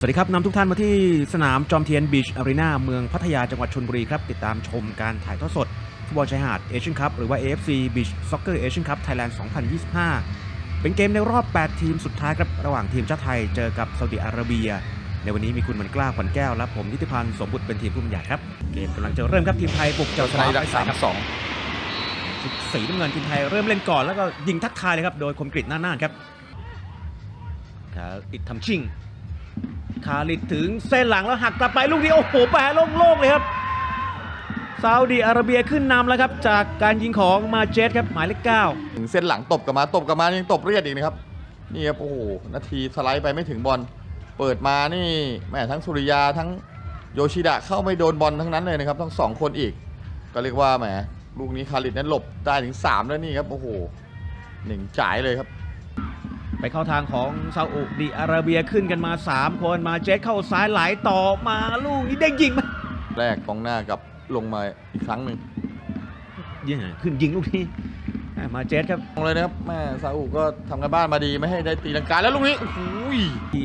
สวัสดีครับนำทุกท่านมาที่สนามจอมเทียนบีชอารีนาเมืองพัทยาจังหวัดชลบุรีครับ ติดตามชมการถ่ายทอดสดฟุตบอลชายหาดเอเชียนคัพหรือว่า AFC Beach Soccer Asian Cup Thailand 2025 เป็นเกมในรอบ 8 ทีมสุดท้ายครับ ระหว่างทีมชาติไทยเจอกับซาอุดิอาระเบีย ในวันนี้มีคุณมันกล้าขวัญแก้วและผมนิติพันธ์สมบุตรเป็นทีมผู้บรรยายครับ เกมกำลังจะเริ่มครับทีมไทยบุกเจ้าชชนะนะอิรักไปสาสามสองชุดสีน้ำเงินทีมไทยเริ่มเล่นก่อนแล้วก็ยิงทักทายเลยครับโดยคมกริตหน้าน่าครับคาลิดทำชิง คาลิดถึงเส้นหลังแล้วหักกลับไปลูกนี้โอ้โหแปรโล่งๆเลยครับซาอุดีอาระเบียขึ้นนำแล้วครับ จากการยิงของมาเจสครับหมายเลขเก้าถึงเส้นหลังตบกลับมาตบกลับมายังตบเรียดอีกนะครับนี่ครับโอ้โหนาทีสไลด์ไปไม่ถึงบอลเปิดมานี่แม่ทั้งสุริยาทั้งโยชิดะเข้าไม่โดนบอลทั้งนั้นเลยนะครับทั้งสองคนอีก ก็เรียกว่าแหมลูกนี้คาริดนั้นหลบได้ถึง3แล้วนี่ครับโอ้โหหนึ่งจ่ายเลยครับ ไปเข้าทางของซาอุดีอาระเบียขึ้นกันมา 3 คนมาเจสเข้าซ้ายไหลต่อมาลูกนี้ได้ยิงไหมแรกกองหน้ากับลงมาอีกครั้งหนึ่งยิงอะขึ้นยิงลูกนี้อะมาเจสครับลงเลยนะครับแม่ซาอุก็ทำกันบ้านมาดีไม่ให้ได้ตีลังกาแล้วลูกนี้โอ้โหที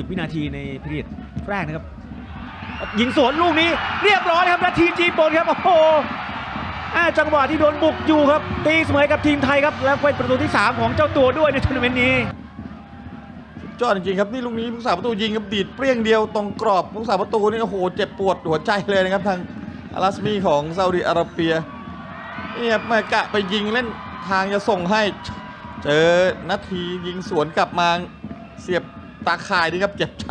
20วินาทีในพีเรียดแรกนะครับยิงสวนลูกนี้เรียบร้อยครับนาทีจีบนครับโอ้โหอ่า จังหวะที่โดนบุกอยู่ครับ ตีเสมอกับทีมไทยครับ แล้วเป็นประตูที่ 3 ของเจ้าตัวด้วยในทัวร์นาเมนต์นี้ยอดจริงครับนี่ลูกนี้ผู้สาประตูยิงครับดีดเปรี้ยงเดียวตรงกรอบผู้สาประตูนี่โอ้โหเจ็บปวดหัวใจเลยนะครับทางอารัสมีของซาอุดิอาระเบียนี่ครับม่กะไปยิงเล่นทางจะส่งให้ เจอนาทียิงสวนกลับมาเสียบตาข่ายนี่ครับเจ็บใจ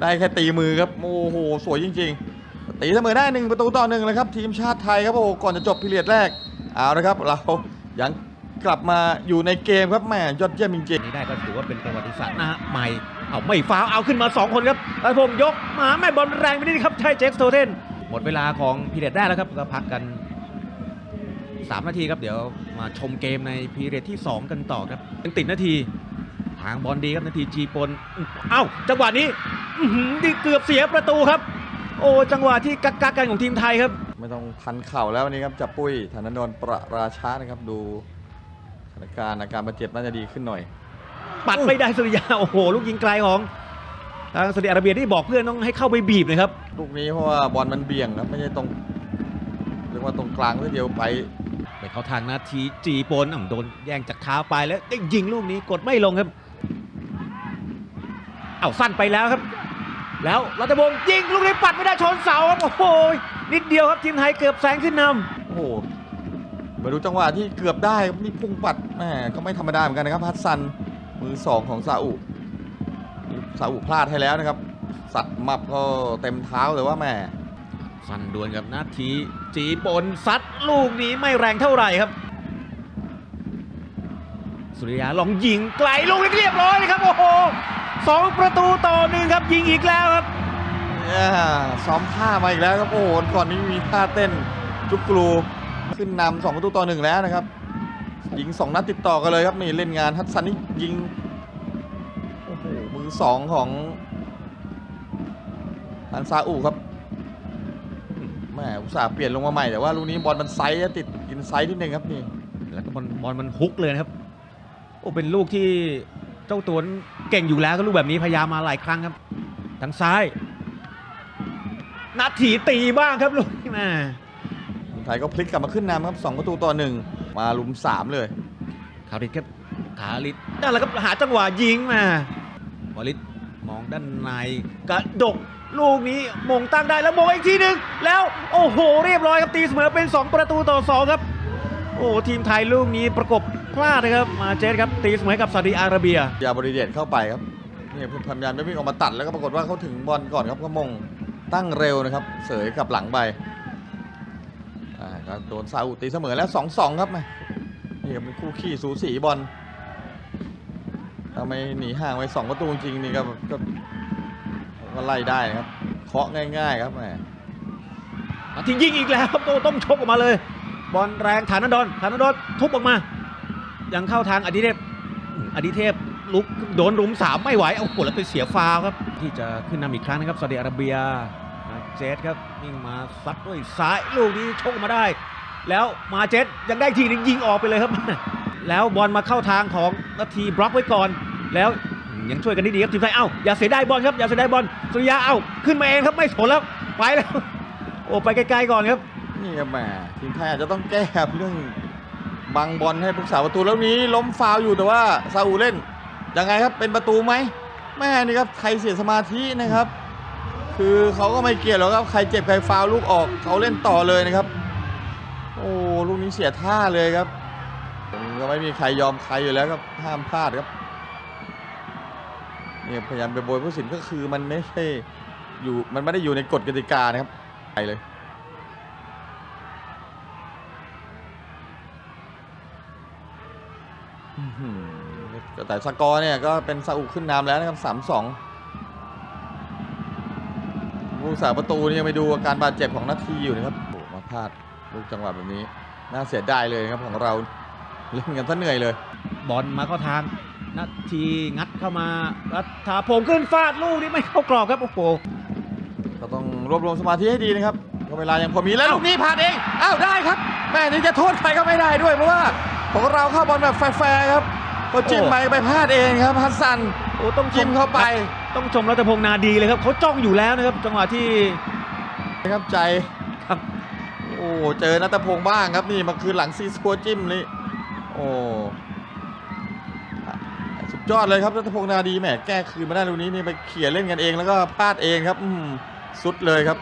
ได้แค่ตีมือครับโอ้โหสวยจริง ๆ ตีเสมอได้หนึ่งประตูต่อหนึ่งเลยครับทีมชาติไทยครับโอ้โหก่อนจะจบพิเรียดแรกเอาละครับ เรายังกลับมาอยู่ในเกมครับแม่ยอดเยี่ยมจริงๆนี้ได้ก็ถือว่าเป็นประวัติศาสตร์นะฮะใหม่เอาไม่ฟาวเอาขึ้นมา 2 คนครับรัฐพงศ์ยกมาแม่บอลแรงไปนิดครับใช่เจคสโตเทนหมดเวลาของพีเรียดแรกแล้วครับก็พักกัน 3 นาทีครับเดี๋ยวมาชมเกมในพีเรียดที่ 2 กันต่อครับยังติดนาทีทางบอลดีครับนาทีจีปนเอ้าจังหวะนี้อื้อหือนี่เกือบเสียประตูครับ โอ้จังหวะที่กักกักกันของทีมไทยครับ ไม่ต้องพันเข่าแล้ววันนี้ครับจับปุ้ยธนนนท์ประราชานะครับดูสถานการณ์อาการบาดเจ็บน่าจะดีขึ้นหน่อย ปัดไม่ได้สุริยาโอ้โหลูกยิงไกลของทางซาอุดิอาระเบียที่บอกเพื่อนต้องให้เข้าไปบีบนะครับ ลูกนี้เพราะว่าบอลมันเบี่ยงครับไม่ใช่ตรงเรียกว่าตรงกลางทีเดียวไปไปเข้าทางนาทีจีปนอ่ำโดนแย่งจากเท้าไปแล้วได้ยิงลูกนี้กดไม่ลงครับ เอาสั้นไปแล้วครับ แล้วรัตบงศ์ยิงลูกนี้ปัดไม่ได้ชนเสาครับโอ้โหนิดเดียวครับทีมไทยเกือบแซงขึ้นนโอ้โหมาดูจังหวะที่เกือบได้ครับนี่พุ่งปัดแหมก็ไม่ธรรมดาเหมือนกันนะครับฮัตซันมือสองของซาอุนี่ซาอุพลาดให้แล้วนะครับ สัตว์มับก็เต็มเท้าเลยว่าแหม่ำสั้นดวลกับนาทีจีปนซัดลูกนี้ไม่แรงเท่าไหร่ครับ สุริยาลองยิงไกลลูกนี้เรียบร้อยเลยครับโอ้โห สองประตูต่อหนึ่งครับยิงอีกแล้วครับเนี่ยซ้อมท่ามาอีกแล้วครับโอ้โหก่อนนี้มีท่าเต้นจุกกรูขึ้นนำสองประตูต่อหนึ่งแล้วนะครับยิงสองนัดติดต่อกันเลยครับนี่เล่นงานฮัตซันนี่ยิงโอ้โหมือสองของทางซาอุครับแหม่อุตส่าห์เปลี่ยนลงมาใหม่แต่ว่าลูกนี้บอลมันไซส์ติดอินไซด์นิดนึงครับนี่แล้วก็บอลบอลมันฮุกเลยนะครับโอ้เป็นลูกที่เจ้าตัวนั้น เก่งอยู่แล้วก็ลูกแบบนี้พยายามมาหลายครั้งครับทางซ้ายนาทีตีบ้างครับลูกนี้แม่ทีมไทยก็พลิกกลับมาขึ้นนำครับสองประตูต่อหนึ่งมาลุมสามเลยคาริดครับคาริดนั่นแหละครับหาจังหวะยิงมาวลิตมองด้านในกระดกลูกนี้มงตั้งได้แล้วมงอีกทีหนึ่งแล้วโอ้โห เรียบร้อยครับตีเสมอเป็น 2 ประตูต่อ 2 ครับ โอ้ทีมไทยลูกนี้ประกบ พลาดนะครับมาเจสครับตีเสมอกับซาอุดิอาระเบีย ยาบริเดตเข้าไปครับนี่พยายามจะวิ่งออกมาตัดแล้วก็ปรากฏว่าเขาถึงบอลก่อนครับก็มงตั้งเร็วนะครับ เสยกลับหลังไปอ่าก็โดนซาอุตีเสมอแล้ว 2-2 ครับแม่นี่ครับเป็นคู่ขี้สูสีบอลทำไมหนีห่างไปสองประตูจริงๆนี่ก็ก็ก็ไล่ได้นะครับเคาะง่าย ๆ ครับแม่นาทียิงอีกแล้วครับโตต้มชกออกมาเลย บอลแรงฐานดอนฐานดอนทุบออกมา ยังเข้าทางอดิเทพอดิเทพลุกโดนรุมสามไม่ไหวเอาหัวแล้วไปเสียฟาวครับ ที่จะขึ้นนำอีกครั้งนะครับซาอุดิอาระเบียเจสครับวิ่งมาซัดด้วยซ้ายลูกนี้ชกมาได้ แล้วมาเจสยังได้ทีนึงยิงออกไปเลยครับ แล้วบอลมาเข้าทางของนาทีบล็อกไว้ก่อน แล้วยังช่วยกันได้ดีครับทีมไทยเอ้าอย่าเสียไดายบอลครับอย่าเสียไดายบอลสุริยาเอ้าขึ้นมาเองครับไม่สนแล้วไปแล้วโอ้ไปไกลๆก่อนครับนี่ครับแหมทีมไทยอาจจะต้องแก้เรื่อง บังบอลให้ผู้สาประตูแล้วนี้ล้มฟาวอยู่แต่ว่าซาอุเล่นยังไงครับเป็นประตูไหมแม่นี่ครับใครเสียสมาธินะครับ คือเขาก็ไม่เกี่ยวหรอกครับใครเจ็บใครฟาวล์ลูกออกเขาเล่นต่อเลยนะครับ โอ้ลูกนี้เสียท่าเลยครับก็ไม่มีใครยอมใครอยู่แล้วครับห้ามพลาดครับเนี่ยพยายามไปโบยผู้สินก็คือมันไม่ใช่อยู่มันไม่ได้อยู่ในกฎกติกานะครับไปเลย แต่สกอร์เนี่ยก็เป็นซาอุขึ้นนำแล้วนะครับสามสองผู้สาประตูนี่ยังไปดูอาการบาดเจ็บของนาทีอยู่นะครับโอ้โหมาพลาดลูกจังหวะแบบนี้ น่าเสียดายเลยนะครับของเราเล่นกันซะเหนื่อยเลย บอลมาเข้าทางนาทีงัดเข้ามารัฐาพงศ์ขึ้นฟาดลูกนี้ไม่เข้ากรอบครับโอ้โหก็ต้องรวบรวมสมาธิให้ดีนะครับก็เวลายังพอมีแล้วลูกนี้ผ่านเองอ้าวได้ครับแม่นี่จะโทษใครก็ไม่ได้ด้วยเพราะว่า ของเราเข้าบอลแบบแฟร์ๆครับก็จิ้มไปไปพลาดเองครับฮัสซันโอ้ต้องชจิ้มเข้าไป ต้องชมรัตพงษ์นาดีเลยครับเขาจ้องอยู่แล้วนะครับจังหวะที่นะครับใจครับโอ้เจอนัตพงษ์บ้างครับนี่มาคืนหลังซีซัวจิ้มนี่โอ้สุดยอดเลยครับนัตพงษ์นาดีแหมแก้คืนมาได้ลูกนี้นี่ไปเขี่ยเล่นกันเองแล้วก็พลาดเองครับอืมสุดเลยครับ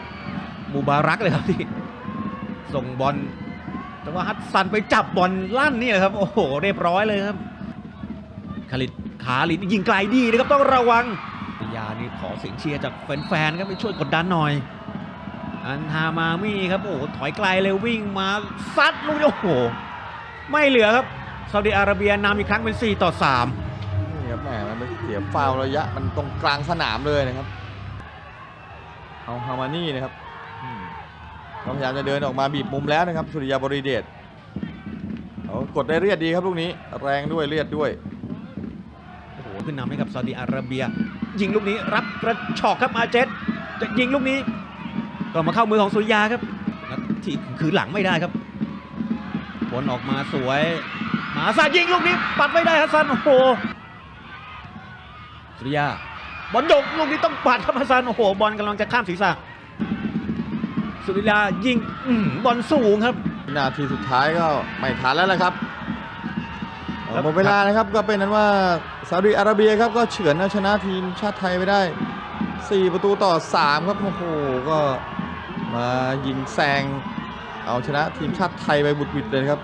มูบารักเลยครับที่ส่งบอล แต่ว่าฮัตซันไปจับบอลลั่นนี่แหละครับ โอ้โห เรียบร้อยเลยครับคาลิดขาลิดยิงไกลดีนะครับต้องระวังยานี่ขอเสียงเชียร์จากแฟนๆครับไปช่วยกดดันหน่อย อันฮามามี่ครับโอ้โหถอยไกลเลยวิ่งมาซัดลูกนี้โอ้โห ไม่เหลือครับซาอุดิอาระเบียนำอีกครั้งเป็น 4 ต่อ 3 นี่ครับแหมมันเป็นเสียฟาวล์ระยะ มันตรงกลางสนามเลยนะครับ เอาฮามานี่นะครับอืมก็ พยายามจะเดินออกมาบีบมุมแล้วนะครับสุริยาบริเดชเขากดได้เรียดดีครับลูกนี้ แรงด้วยเลียดด้วยโอ้โหขึ้นนำให้กับซาอุดิอาระเบีย ยิงลูกนี้รับกระชอกครับอาเจตจะยิงลูกนี้ก็มาเข้ามือของสุริยาครับที่คือหลังไม่ได้ครับบอลออกมาสวยหาซายิงลูกนี้ปัดไม่ได้ฮัสซันโอ้โหสุริยาบอลโยกลูกนี้ต้องปัดครับฮัสซันโอ้โหบอลกำลังจะข้ามศีรษะ สุริยายิงอื้อหือบอลสูงครับ นาทีสุดท้ายก็ไม่ทันแล้วละครับครับหมดเวลานะครับก็เป็นนั้นว่าซาอุดิอาระเบียครับก็เฉือนเอาชนะทีมชาติไทยไปได้ 4 ประตูต่อ 3 ครับโอ้โหก็มายิงแซงเอาชนะทีมชาติไทยไปบุดหวิดเลยครับ